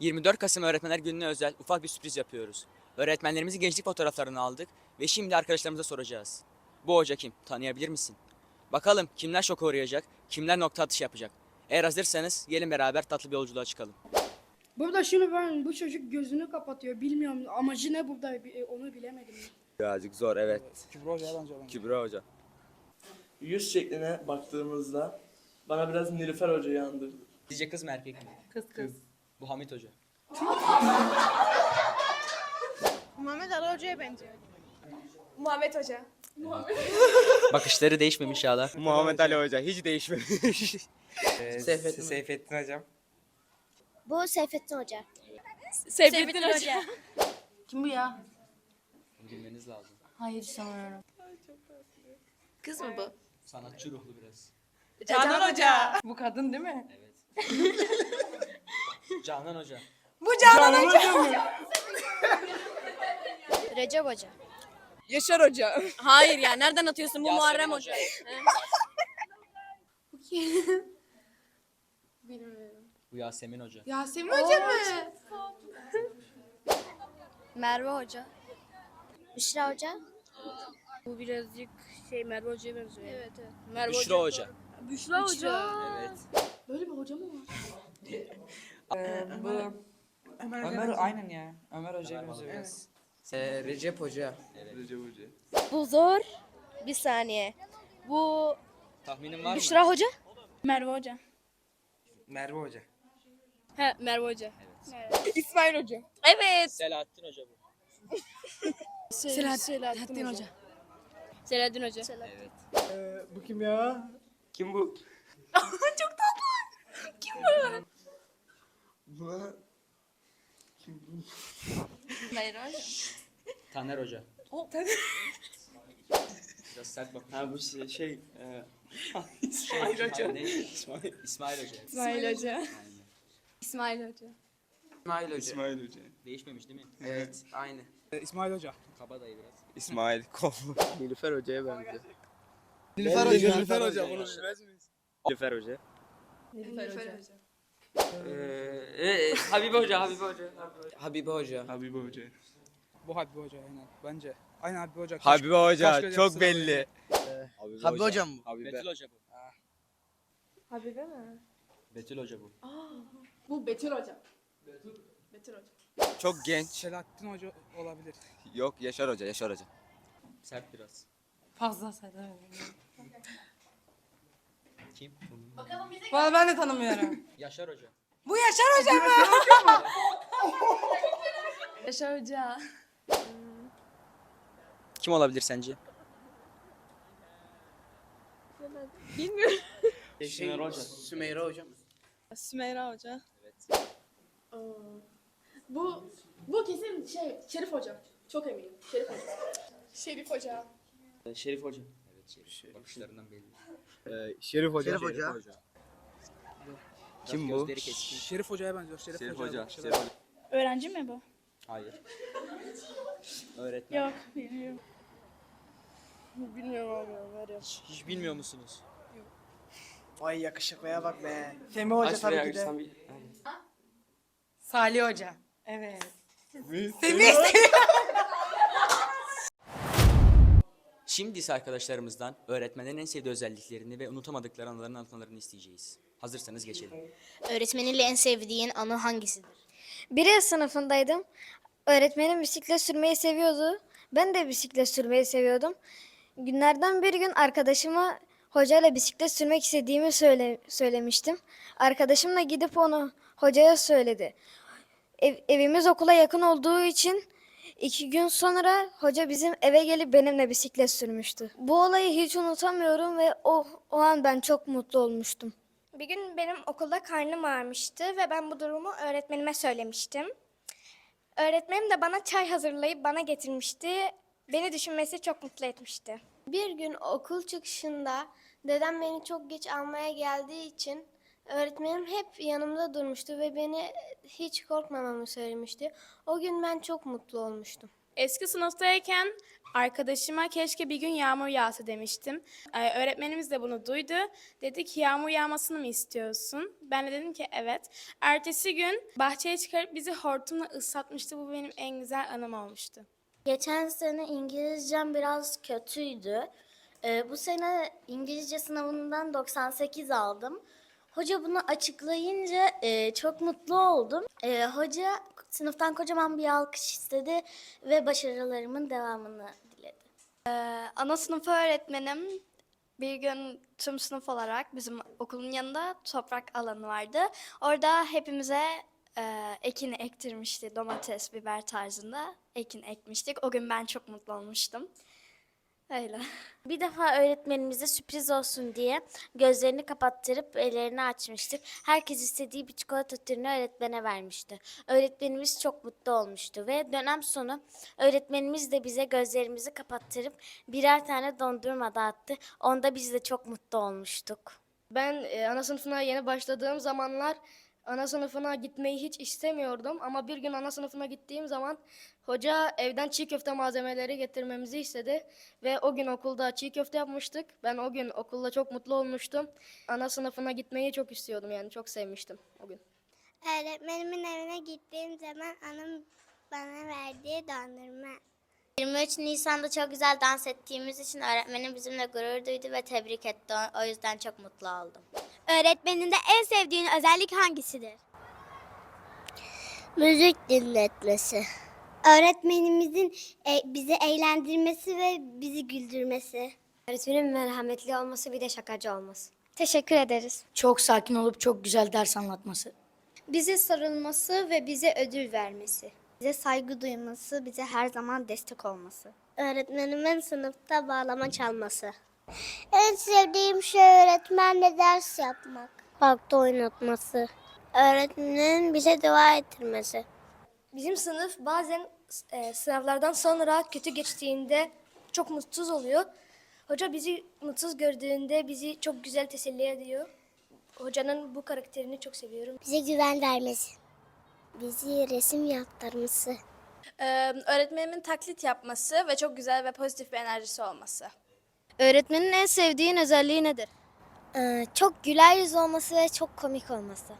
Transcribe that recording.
24 Kasım Öğretmenler Günü'ne özel ufak bir sürpriz yapıyoruz. Öğretmenlerimizin gençlik fotoğraflarını aldık ve şimdi arkadaşlarımıza soracağız. Bu hoca kim? Tanıyabilir misin? Bakalım kimler şoka uğrayacak, kimler nokta atışı yapacak. Eğer hazırsanız gelin beraber tatlı bir yolculuğa çıkalım. Burada şunu ben bu çocuk gözünü kapatıyor. Bilmiyorum amacı ne burada bi- onu bilemedim. Birazcık zor evet. Kübra Hoca'ya benziyor bence. Kübra Hoca. Yüz şekline baktığımızda bana biraz Nilüfer Hoca'yı andırdı. Sizce kız mı erkek mi? Kız kız. Bu Hamit Hoca. Muhammed Ali Hoca'ya benziyor. Muhammed Hoca. Bakışları değişmemiş hala. Muhammed Ali Hoca hiç değişmemiş. Seyfettin. Seyfettin Hocam. Bu Seyfettin Hoca. Seyfettin Hoca. Kim bu ya? Bilmeniz lazım. Hayır sanmıyorum. Kız mı bu? Sanatçı ruhlu biraz. Canan Hoca. Bu kadın değil mi? Canan Hoca. Bu Canan Hoca. Recep Hoca. Yaşar Hoca. Hayır ya nereden atıyorsun bu Yasemin Muharrem Hoca. Hoca. Bu Yasemin Hoca. Yasemin Hoca mı? Merve Hoca. Büşra Hoca. Bu birazcık şey Merve Hoca'ya benziyor. Evet evet. Merve Büşra Hoca. Büşra Hoca. Evet. Böyle bir hoca mı var? Bu Ömer, aynen ya. Ömer Hoca'ya benziyor biraz. Ee, Recep Hoca. Recep Hoca. Bu zor. Bir saniye. Bu Tahminin var mı? Büşra Hoca. Merve Hoca. Merve Hoca. He Merve Hoca. İsmail Hoca. Evet. Selahattin Hoca bu. Selahattin, Selahattin Hoca. Selahattin Hoca. Bu kim ya? Kim bu? Buna Hayır Hoca. Taner Hoca. Biraz sert bak. ha bu şey, şey e, İsmail Hoca. Ne? İsmail. İsmail Hoca. İsmail Hoca. İsmail Hoca. İsmail Hoca. İsmail Hoca. Değişmemiş değil mi? Evet aynı. Ee, İsmail Hoca. Kabadayı biraz. İsmail Kol. Nilüfer Hoca'ya benziyor. Nilüfer Hoca. Nilüfer Hoca. Bunu bilmez miyiz? Nilüfer Hoca. Nilüfer Hoca. Ee, e, Habibe Hoca, Habibe Hoca. Habibe Hoca. Habibe Hoca. Bu Habibi Hoca aynen. Bence. Aynen Habibi Hoca. Habibe Hoca Kaşgöz çok belli. Habibe Hoca mı? Habibe. Betül Hoca bu. Habibe mi? Betül Hoca bu. Bu Betül Hoca. Betül Hoca. Çok genç. Selahattin Hoca olabilir. Yok Yaşar Hoca, Yaşar Hoca. Sert biraz. Fazla sayıda. Kim? Valla ben de tanımıyorum. Yaşar Hoca. bu Yaşar Hoca mı? Yaşar Hoca. Kim olabilir sence? Bilmiyorum. Şey, Hoca. Sümeyra Hoca mı? Sümeyra Hoca. Bu bu kesin şey Şerif Hoca. Çok eminim. Şerif Hoca. Şerif Hoca. Şerif Hoca. Şerif. Bakışlarından belli. Şerif Hoca. Şerif Hoca. Kim bu? gözleri keskin. Şerif Hoca'ya benziyor. Şerif, Şerif Hoca. Şerif. Hoca. Öğrenci mi bu? Hayır. Öğretmen. Yok bilmiyorum. Bilmiyorum abi ya. Ver ya. Hiç bilmiyor musunuz? Vay yakışıklıya bak be. Femi Hoca Aç tabii ki de. bir... Salih Hoca. Evet. Şimdi ise arkadaşlarımızdan öğretmenlerin en sevdiği özelliklerini ve unutamadıkları anılarını anlatmalarını isteyeceğiz. Hazırsanız geçelim. Öğretmeninle en sevdiğin anı hangisidir? Bir sınıfındaydım. Öğretmenim bisiklet sürmeyi seviyordu. Ben de bisiklet sürmeyi seviyordum. Günlerden bir gün arkadaşıma hocayla bisiklet sürmek istediğimi söyle, söylemiştim. Arkadaşımla gidip onu hocaya söyledi. Ev- evimiz okula yakın olduğu için iki gün sonra hoca bizim eve gelip benimle bisiklet sürmüştü. Bu olayı hiç unutamıyorum ve o, o an ben çok mutlu olmuştum. Bir gün benim okulda karnım ağrımıştı ve ben bu durumu öğretmenime söylemiştim. Öğretmenim de bana çay hazırlayıp bana getirmişti. Beni düşünmesi çok mutlu etmişti. Bir gün okul çıkışında dedem beni çok geç almaya geldiği için öğretmenim hep yanımda durmuştu ve beni hiç korkmamamı söylemişti. O gün ben çok mutlu olmuştum. Eski sınıftayken arkadaşıma keşke bir gün yağmur yağsa demiştim. Ee, öğretmenimiz de bunu duydu. Dedi ki yağmur yağmasını mı istiyorsun? Ben de dedim ki evet. Ertesi gün bahçeye çıkarıp bizi hortumla ıslatmıştı. Bu benim en güzel anım olmuştu. Geçen sene İngilizcem biraz kötüydü. Ee, bu sene İngilizce sınavından 98 aldım. Hoca bunu açıklayınca e, çok mutlu oldum. E, hoca sınıftan kocaman bir alkış istedi ve başarılarımın devamını diledi. Ana sınıfı öğretmenim bir gün tüm sınıf olarak bizim okulun yanında toprak alanı vardı. Orada hepimize e, ekin ektirmişti. Domates, biber tarzında ekin ekmiştik. O gün ben çok mutlu olmuştum. Öyle. Bir defa öğretmenimize sürpriz olsun diye gözlerini kapattırıp ellerini açmıştık. Herkes istediği bir çikolata türünü öğretmene vermişti. Öğretmenimiz çok mutlu olmuştu ve dönem sonu öğretmenimiz de bize gözlerimizi kapattırıp birer tane dondurma dağıttı. Onda biz de çok mutlu olmuştuk. Ben e, ana sınıfına yeni başladığım zamanlar ana sınıfına gitmeyi hiç istemiyordum ama bir gün ana sınıfına gittiğim zaman hoca evden çiğ köfte malzemeleri getirmemizi istedi ve o gün okulda çiğ köfte yapmıştık. Ben o gün okulda çok mutlu olmuştum. Ana sınıfına gitmeyi çok istiyordum yani çok sevmiştim o gün. Öğretmenimin evine gittiğim zaman anam bana verdiği dondurma. 23 Nisan'da çok güzel dans ettiğimiz için öğretmenim bizimle gurur duydu ve tebrik etti. O yüzden çok mutlu oldum. Öğretmeninde en sevdiğin özellik hangisidir? Müzik dinletmesi. Öğretmenimizin e, bizi eğlendirmesi ve bizi güldürmesi. Öğretmenin merhametli olması bir de şakacı olması. Teşekkür ederiz. Çok sakin olup çok güzel ders anlatması. Bize sarılması ve bize ödül vermesi. Bize saygı duyması, bize her zaman destek olması. Öğretmenimin sınıfta bağlama çalması. En sevdiğim şey öğretmenle ders yapmak. Parkta oynatması. Öğretmenin bize dua ettirmesi. Bizim sınıf bazen e, sınavlardan sonra kötü geçtiğinde çok mutsuz oluyor. Hoca bizi mutsuz gördüğünde bizi çok güzel teselli ediyor. Hocanın bu karakterini çok seviyorum. Bize güven vermesi. Bizi resim yaptırması. öğretmenimin taklit yapması ve çok güzel ve pozitif bir enerjisi olması. Öğretmenin en sevdiğin özelliği nedir? Ee, çok güler yüz olması ve çok komik olması.